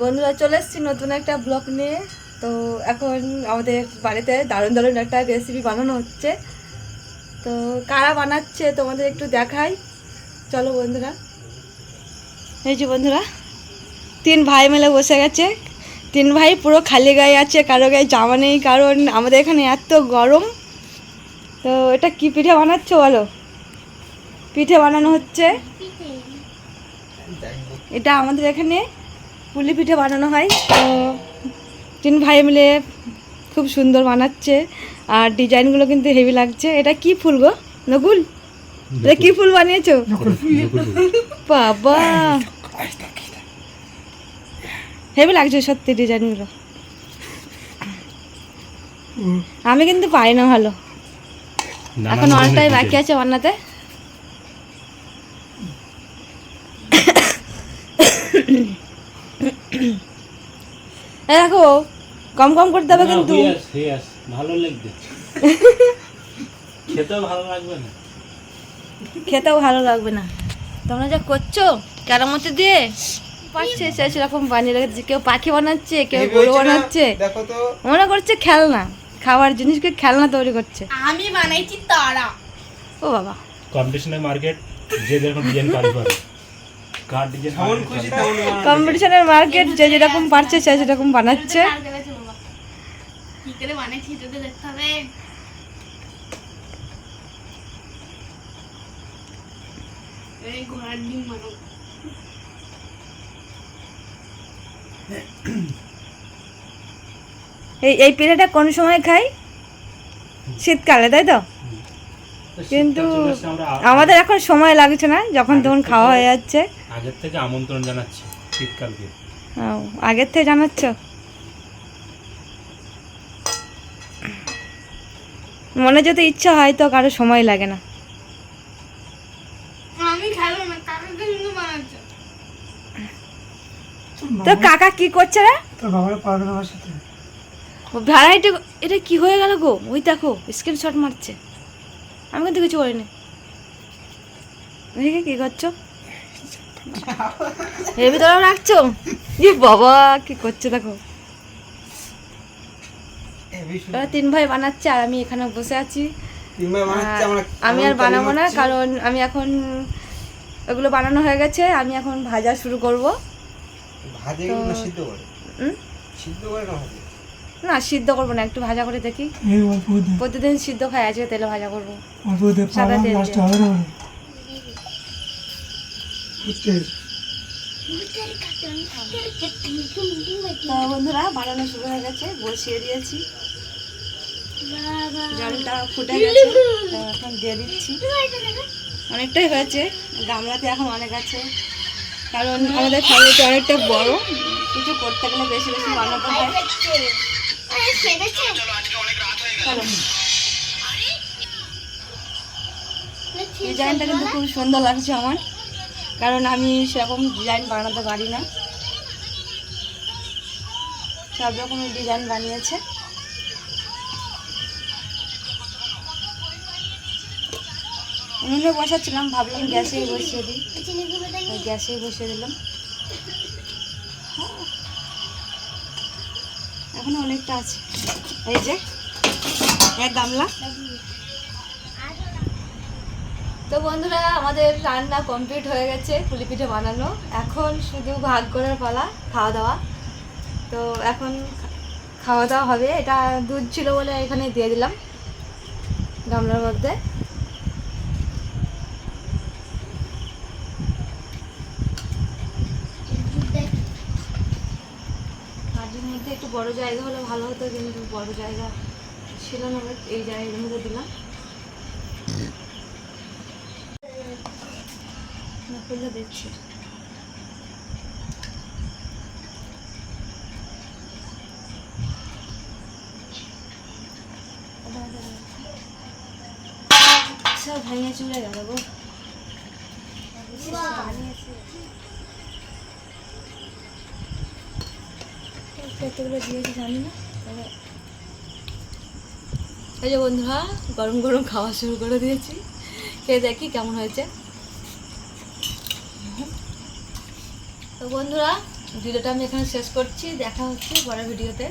বন্ধুরা চলে এসেছি নতুন একটা ব্লগ নিয়ে। তো এখন আমাদের বাড়িতে দারুণ দারুণ একটা রেসিপি বানানো হচ্ছে। তো কারা বানাচ্ছে তোমাদের একটু দেখাই। চলো বন্ধুরা। এই যে বন্ধুরা তিন ভাই মেলে বসে গেছে। তিন ভাই পুরো খালি গায়ে আছে কারও গায়ে জামা নেই কারণ আমাদের এখানে এত গরম। তো এটা কি পিঠে বানাচ্ছো বলো? পিঠে বানানো হচ্ছে। এটা আমাদের এখানে পুলি পিঠে বানানো হয়। তো তিন ভাই মিলে খুব সুন্দর বানাচ্ছে। আর ডিজাইনগুলো কিন্তু হেভি লাগছে। এটা কি ফুল গো? নকুল? এটা কি ফুল বানিয়েছো? বাবা! হেভি লাগছে সত্যি ডিজাইনগুলো। আমি কিন্তু পাই না ভালো। এখন অনেকটাই বাকি আছে বানাতে। এই দেখো কম কম করতে হবে কিন্তু। ভালো লাগবে খেতেও ভালো লাগবে না। খেতেও ভালো লাগবে না। তোমরা যা করছ কেরামতি দিয়ে পাচ্ছে সে সেরকম বানিয়ে রেখেছে। কেউ পাখি বানাচ্ছে কেউ গরু বানাচ্ছে। দেখো মনে করছে খেলনা খাবার জিনিসকে খেলনা তৈরি করছে। আমি বানাইছি তারা। ও বাবা। কম্পিটিশনের মার্কেট যে যেরকম ডিজাইন পারি কম্পিটিশনের মার্কেট যে যেরকম পারছে সে সেরকম বানাচ্ছে। এই এই পিঠাটা কোন সময় খাই? শীতকালে তাই তো? কিন্তু আমাদের এখন সময় লাগছে না যখন তখন খাওয়া হয়ে যাচ্ছে। আগের থেকে আমন্ত্রণ জানাচ্ছি শীতকালকে। ও, আগের থেকে জানাচ্ছ? মনে যদি ইচ্ছা হয় তো কারও সময় লাগে না। তো কাকা কি করছে রে? ভ্যারাইটি এটা কি হয়ে গেল গো? ওই দেখো স্ক্রিনশট মারছে। আমি কিন্তু কিছু করিনি। দেখি কি করছ? হেবি ভিতরে রাখছো? ই বাবা কি করছে দেখো। ওরা তিন ভাই বানাচ্ছে আর আমি এখানে বসে আছি। আমি আর বানাবো না কারণ আমি এখন ওগুলো বানানো হয়ে গেছে আমি এখন ভাজা শুরু করব। ভাজে সিদ্ধ করে? সিদ্ধ করে না না সিদ্ধ করব না একটু ভাজা করে দেখি। প্রতিদিন সিদ্ধ খাই আজকে তেলে ভাজা করব। সাদা তেল বন্ধুরা বানানো শুরু হয়ে গেছে বসিয়ে দিয়েছি। জলটা ফুটে গেছে এখন দিয়ে দিচ্ছি। অনেকটাই হয়েছে গামলাতে এখন অনেক আছে। কারণ আমাদের ফ্যামিলিটা অনেকটা বড় কিছু করতে গেলে বেশি বেশি বানাতে হয়। চলো ডিজাইনটা কিন্তু খুব সুন্দর লাগছে আমার। কারণ আমি সেরকম ডিজাইন বানাতে পারি না। সব রকমের ডিজাইন বানিয়েছে। উনুনে বসাচ্ছিলাম ভাবলাম গ্যাসেই বসিয়ে দিই। গ্যাসেই বসিয়ে দিলাম। এখনও অনেকটা আছে। এই যে এক গামলা। তো বন্ধুরা, আমাদের রান্না কমপ্লিট হয়ে গেছে, পুলি পিঠে বানানো। এখন শুধু ভাগ করার পালা, খাওয়া দাওয়া। তো এখন খাওয়া দাওয়া হবে। এটা দুধ ছিল বলে এখানে দিয়ে দিলাম গামলার মধ্যে। মাঝের মধ্যে একটু বড় জায়গা হলে ভালো হতো, কিন্তু বড় জায়গা ছিল না এই জায়গার মধ্যে দিলাম। দেখছি। সব ভেঙে চলে গেল গো। কতগুলো দিয়েছি জানি না। এই যে বন্ধুরা, গরম গরম খাওয়া শুরু করে দিয়েছি। খেয়ে দেখি কেমন হয়েছে। তো বন্ধুরা, ভিডিওটা আমি এখানে শেষ করছি। দেখা হচ্ছে পরের ভিডিওতে।